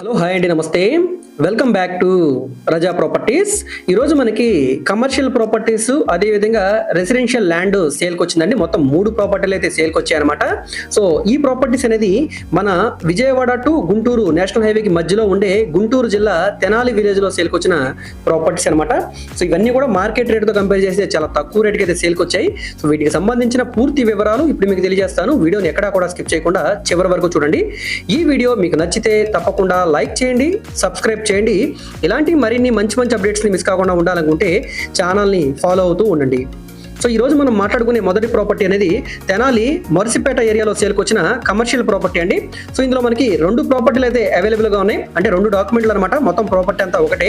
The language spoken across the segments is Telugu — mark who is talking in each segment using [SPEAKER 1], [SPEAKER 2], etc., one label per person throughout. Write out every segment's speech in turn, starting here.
[SPEAKER 1] హలో హాయ్ అండి నమస్తే. Welcome back to Raza properties ఈరోజు మనకి కమర్షియల్ ప్రాపర్టీస్ అదేవిధంగా రెసిడెన్షియల్ ల్యాండ్ సేల్కి వచ్చిందండి. మొత్తం మూడు ప్రాపర్టీలు అయితే సేల్కి వచ్చాయన్నమాట. సో ఈ ప్రాపర్టీస్ అనేది మన విజయవాడ టు గుంటూరు నేషనల్ హైవేకి మధ్యలో ఉండే గుంటూరు జిల్లా తెనాలి విలేజ్లో సేల్కి వచ్చిన ప్రాపర్టీస్ అనమాట సో ఇవన్నీ కూడా మార్కెట్ రేట్తో కంపేర్ చేస్తే చాలా తక్కువ రేట్కి అయితే సేల్కి వచ్చాయి. సో వీటికి సంబంధించిన పూర్తి వివరాలు ఇప్పుడు మీకు తెలియజేస్తాను. వీడియోని ఎక్కడా కూడా స్కిప్ చేయకుండా చివరి వరకు చూడండి. ఈ వీడియో మీకు నచ్చితే తప్పకుండా లైక్ చేయండి సబ్స్క్రైబ్ చేయండి. ఇలాంటి మరిన్ని మంచి మంచి అప్డేట్స్ని మిస్ కాకుండా ఉండాలనుకుంటే ఛానల్ని ఫాలో అవుతూ ఉండండి. సో ఈ రోజు మనం మాట్లాడుకునే మొదటి ప్రాపర్టీ అనేది తెనాలి మరిసిపేట ఏరియాలో సేల్కి వచ్చిన కమర్షియల్ ప్రాపర్టీ అండి. సో ఇందులో మనకి రెండు ప్రాపర్టీలు అయితే అవైలబుల్గా ఉన్నాయి. అంటే రెండు డాక్యుమెంట్లు అనమాట మొత్తం ప్రాపర్టీ అంతా ఒకటే.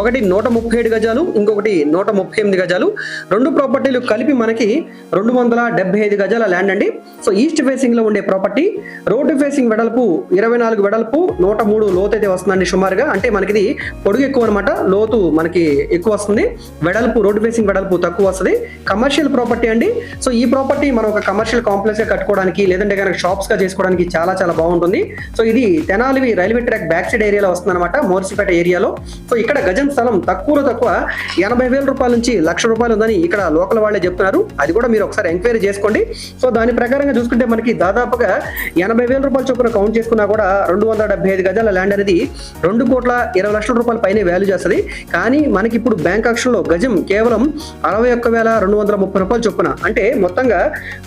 [SPEAKER 1] ఒకటి నూట ముప్పై ఏడు గజాలు ఇంకొకటి నూట ముప్పై ఎనిమిది గజాలు. రెండు ప్రాపర్టీలు కలిపి మనకి రెండు వందల డెబ్బై ఐదు గజాల ల్యాండ్ అండి. సో ఈస్ట్ ఫేసింగ్లో ఉండే ప్రాపర్టీ రోడ్డు ఫేసింగ్ వెడల్పు ఇరవై నాలుగు వెడల్పు నూట మూడు లోతు అయితే వస్తుందండి సుమారుగా. అంటే మనకి ఇది పొడుగు ఎక్కువ అనమాట లోతు మనకి ఎక్కువ వస్తుంది. వెడల్పు రోడ్డు ఫేసింగ్ వెడల్పు తక్కువ వస్తుంది. కమర్షియల్ ప్రాపర్టీ అండి. సో ఈ ప్రాపర్టీ మనం ఒక కమర్షియల్ కాంప్లెక్స్గా కట్టుకోవడానికి లేదంటే కనుక షాప్స్గా చేసుకోవడానికి చాలా చాలా బాగుంటుంది. సో ఇది Tenali railway track back side ఏరియాలో వస్తుంది అనమాట మోర్సిపేట ఏరియాలో సో ఇక్కడ గజం స్థలం తక్కువలో తక్కువ ఎనభై వేల రూపాయల నుంచి లక్ష రూపాయలు ఉందని ఇక్కడ లోకల్ వాళ్ళే చెప్తున్నారు. అది కూడా మీరు ఒకసారి ఎంక్వైరీ చేసుకోండి. సో దాని ప్రకారంగా చూసుకుంటే మనకి దాదాపుగా ఎనభై వేల రూపాయల చొప్పున కౌంట్ చేసుకున్నా కూడా రెండు వందల డెబ్బై ఐదు గజాల ల్యాండ్ అనేది రెండు కోట్ల ఇరవై లక్షల రూపాయల పైన వాల్యూ చేస్తుంది. కానీ మనకి ఇప్పుడు బ్యాంక్ ఆక్షన్లో గజం కేవలం అరవై ఒక్క వేల రెండు వందల ముప్పై రూపాయలు చొప్పున. అంటే మొత్తంగా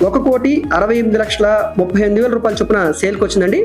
[SPEAKER 1] ఒక కోటి అరవై ఎనిమిది లక్షల ముప్పై ఎనిమిది వేల రూపాయల చొప్పున సేల్కి వచ్చిందండి.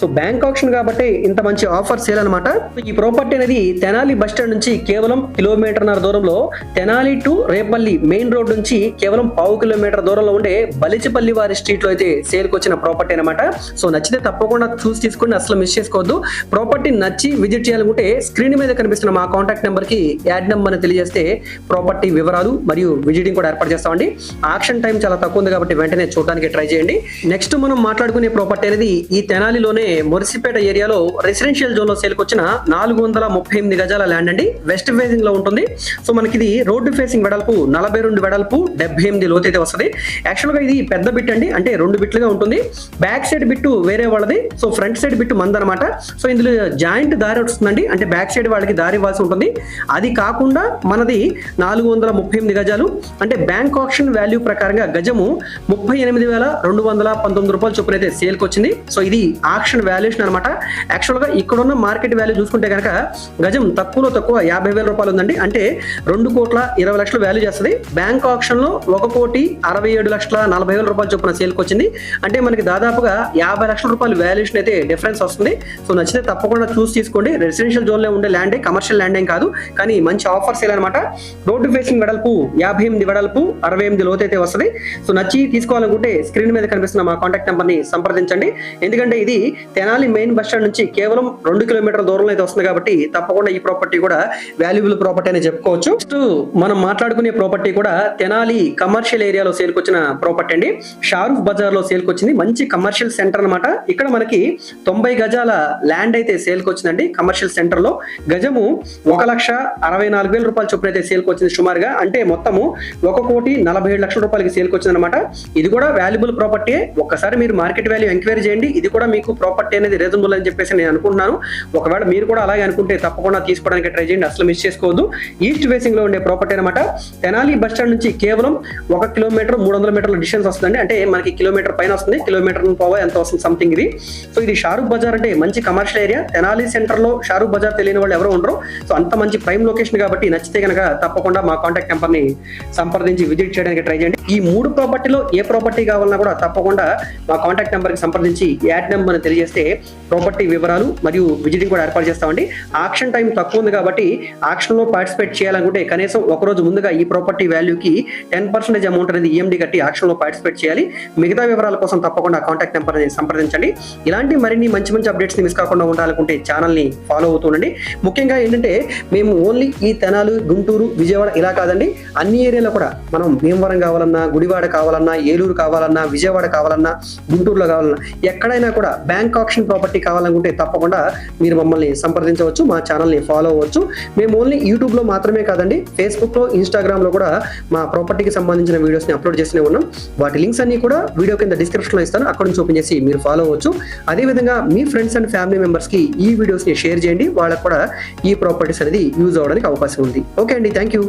[SPEAKER 1] సో బ్యాంక్ ఆప్షన్ కాబట్టి ఇంత మంచి ఆఫర్ సేల్ అనమాట ఈ ప్రాపర్టీ అనేది తెనాలి బస్ స్టాండ్ నుంచి కేవలం కిలోమీటర్న్నర దూరంలో Tenali to Repalle main road నుంచి కేవలం పావు కిలోమీటర్ దూరంలో ఉండే బలిచిపల్లి వారి స్ట్రీట్లో అయితే సేల్కి వచ్చిన ప్రాపర్టీ అనమాట సో నచ్చితే తప్పకుండా చూసి తీసుకుని అసలు మిస్ చేసుకోవద్దు. ప్రాపర్టీ నచ్చి విజిట్ చేయాలనుకుంటే స్క్రీన్ మీద కనిపిస్తున్న మా కాంటాక్ట్ నెంబర్కి యాడ్ నెంబర్ అని తెలియజేస్తే ప్రాపర్టీ వివరాలు మరియు విజిటింగ్ కూడా ఏర్పాటు చేస్తామండి. ఆక్షన్ టైం చాలా తక్కువ ఉంది కాబట్టి వెంటనే చూడడానికి ట్రై చేయండి. నెక్స్ట్ మనం మాట్లాడుకునే ప్రాపర్టీ అనేది ఈ తెనాలిలోనే మురిసిపేట ఏరియాలో రెసిడెన్షియల్ జోన్లో సేల్కి వచ్చిన నాలుగు వందల ముప్పై ఎనిమిది గజాల ల్యాండ్ అండి. వెస్ట్ ఫేసింగ్లో ఉంటుంది. సో మనకి ఇది రోడ్డు ఫేసింగ్ వెడల్పు నలభై రెండు వెడల్పు డెబ్బై ఎనిమిది లోతు అయితే వస్తుంది. యాక్చువల్గా ఇది పెద్ద బిట్ అండి. అంటే రెండు బిట్లుగా ఉంటుంది. బ్యాక్ సైడ్ బిట్టు వేరే వాళ్ళది. సో ఫ్రంట్ సైడ్ బిట్టు మందనమాట సో ఇందులో జాయింట్ దారి వస్తుందండి. అంటే బ్యాక్ సైడ్ వాళ్ళకి దారి ఇవ్వాల్సి ఉంటుంది. అది కాకుండా మనది నాలుగు వందల ముప్పై ఎనిమిది గజాలు. అంటే బ్యాక్ బ్యాంక్ ఆప్షన్ వాల్యూ ప్రకారంగా గజము ముప్పై ఎనిమిది వేల రెండు వందల పంతొమ్మిది రూపాయలు చొప్పున అయితే సేల్కి వచ్చింది. సో ఇది ఆక్షన్ వాల్యుయేషన్ అనమాట యాక్చువల్గా ఇక్కడున్న మార్కెట్ వాల్యూ చూసుకుంటే కనుక గజం తక్కువలో తక్కువ యాభై వేల రూపాయలు ఉందండి. అంటే రెండు కోట్ల ఇరవై లక్షలు వాల్యూ చేస్తుంది. బ్యాంక్ ఆప్షన్లో ఒక కోటి అరవై ఏడు లక్షల నలభై వేల రూపాయల చొప్పున సేల్కి వచ్చింది. అంటే మనకి దాదాపుగా యాభై లక్షల రూపాయలు వాల్యుయేషన్ అయితే డిఫరెన్స్ వస్తుంది. సో నచ్చితే తప్పకుండా చూసి తీసుకోండి. రెసిడెన్షియల్ జోన్లో ఉండే ల్యాండే కమర్షియల్ ల్యాండ్ ఏం కాదు. కానీ మంచి ఆఫర్ సేల్ అనమాట రోడ్డు ఫేసింగ్ వెడల్పు యాభై ఎనిమిది వెడల్పు అరవై ఎనిమిది లోతు అయితే వస్తుంది. సో నచ్చి తీసుకోవాలనుకుంటే స్క్రీన్ మీద కనిపిస్తున్న మా కాంటాక్ట్ నెంబర్ని సంప్రదించండి. ఎందుకంటే ఇది తెనాలి మెయిన్ బస్ స్టాండ్ నుంచి కేవలం రెండు కిలోమీటర్ల దూరంలో అయితే వస్తుంది కాబట్టి తప్పకుండా ఈ ప్రాపర్టీ కూడా వాల్యుబుల్ ప్రాపర్టీ అని చెప్పుకోవచ్చు. నెక్స్ట్ మనం మాట్లాడుకునే ప్రాపర్టీ కూడా తెనాలి కమర్షియల్ ఏరియాలో సేల్కి వచ్చిన ప్రాపర్టీ అండి. షారూఫ్ బజార్లో సేల్కి వచ్చింది. మంచి కమర్షియల్ సెంటర్ అన్నమాట. ఇక్కడ మనకి తొంభై గజాల ల్యాండ్ అయితే సేల్కి వచ్చిందండి కమర్షియల్ సెంటర్లో. గజము ఒక లక్ష అరవై నాలుగు వేల రూపాయల చొప్పున అయితే సేల్కి వచ్చింది సుమారుగా. అంటే మొత్తము ఒక కోటి నలభై ఏడు లక్షల రూపాయలకి సేల్కి వచ్చిందనమాట ఇది కూడా వాల్యుబుల్ ప్రాపర్టీ ఒక్కసారి మీరు మార్కెట్ వాల్యూ ఎంక్వైరీ చేయండి. ఇది కూడా మీకు ప్రాపర్టీ అనేది రీజనబుల్ అని చెప్పేసి నేను అనుకుంటున్నాను. ఒకవేళ మీరు కూడా అలాగే అనుకుంటే తప్పకుండా తీసుకోవడానికి ట్రై చేయండి. అసలు మిస్ చేసుకోవద్దు. ఈస్ట్ ఫేసింగ్లో ఉండే ప్రాపర్టీ అనమాట తెనాలి బస్ స్టాండ్ నుంచి కేవలం ఒక కిలోమీటర్ మూడు వందల మీటర్ల డిస్టెన్స్ వస్తుందండి. అంటే మనకి కిలోమీటర్ పైన వస్తుంది. కిలోమీటర్ పోవా ఎంత వస్తుంది? సంథింగ్ ఇది. సో ఇది షారూక్ బజార్ అంటే మంచి కమర్షియల్ ఏరియా తెనాలి సెంటర్లో షారూక్ బజార్ తెలియని వాళ్ళు ఎవరు ఉండరు. సో అంత మంచి ప్రైమ్ లొకేషన్ కాబట్టి నచ్చితే కనుక తప్పకుండా మా కాంటాక్ట్ నెంబర్ని సంప్రదించి సంప్రదించి విజిట్ చేయడానికి ట్రై చేయండి. ఈ మూడు ప్రాపర్టీలో ఏ ప్రాపర్టీ కావాలన్నా కూడా తప్పకుండా మా కాంటాక్ట్ నెంబర్కి సంప్రదించి యాడ్ నెంబర్ని తెలియజేస్తే ప్రాపర్టీ వివరాలు మరియు విజిటింగ్ కూడా ఏర్పాటు చేస్తామండి. ఆక్షన్ టైం తక్కువ ఉంది కాబట్టి ఆక్షన్లో పార్టిసిపేట్ చేయాలనుకుంటే కనీసం ఒక రోజు ముందుగా ఈ ప్రాపర్టీ వాల్యూకి టెన్ పర్సెంటేజ్ అమౌంట్ అనేది ఈఎండి కట్టి ఆక్షన్లో పార్టిసిపేట్ చేయాలి. మిగతా వివరాల కోసం తప్పకుండా కాంటాక్ట్ నెంబర్ అనేది సంప్రదించండి. ఇలాంటి మరిన్ని మంచి మంచి అప్డేట్స్ని మిస్ కాకుండా ఉండాలనుకుంటే ఛానల్ని ఫాలో అవుతుండండి ముఖ్యంగా ఏంటంటే మేము ఓన్లీ ఈ తెనాలు గుంటూరు విజయవాడ ఇలా కాదండి. అన్ని ఏరియాలో కూడా మనం భీమవరం కావాలన్నా గుడివాడ కావాలన్నా ఏలూరు కావాలన్నా విజయవాడ కావాలన్నా గుంటూరులో కావాలన్నా ఎక్కడైనా కూడా బ్యాంక్ ఆప్షన్ ప్రాపర్టీ కావాలనుకుంటే తప్పకుండా మీరు మమ్మల్ని సంప్రదించవచ్చు మా ఛానల్ని ఫాలో అవ్వచ్చు. మేము ఓన్లీ యూట్యూబ్లో మాత్రమే కాదండి ఫేస్బుక్లో ఇన్స్టాగ్రామ్లో కూడా మా ప్రాపర్టీకి సంబంధించిన వీడియోస్ని అప్లోడ్ చేస్తూనే ఉన్నాం. వాటి లింక్స్ అన్ని కూడా వీడియో కింద డిస్క్రిప్షన్లో ఇస్తాను అక్కడ నుంచి ఓపెన్ చేసి మీరు ఫాలో అవ్వచ్చు. అదేవిధంగా మీ ఫ్రెండ్స్ అండ్ ఫ్యామిలీ మెంబర్స్కి ఈ వీడియోస్ని షేర్ చేయండి వాళ్ళకు కూడా ఈ ప్రాపర్టీస్ అనేది యూజ్ అవ్వడానికి అవకాశం ఉంది. ఓకే అండి థ్యాంక్ యూ.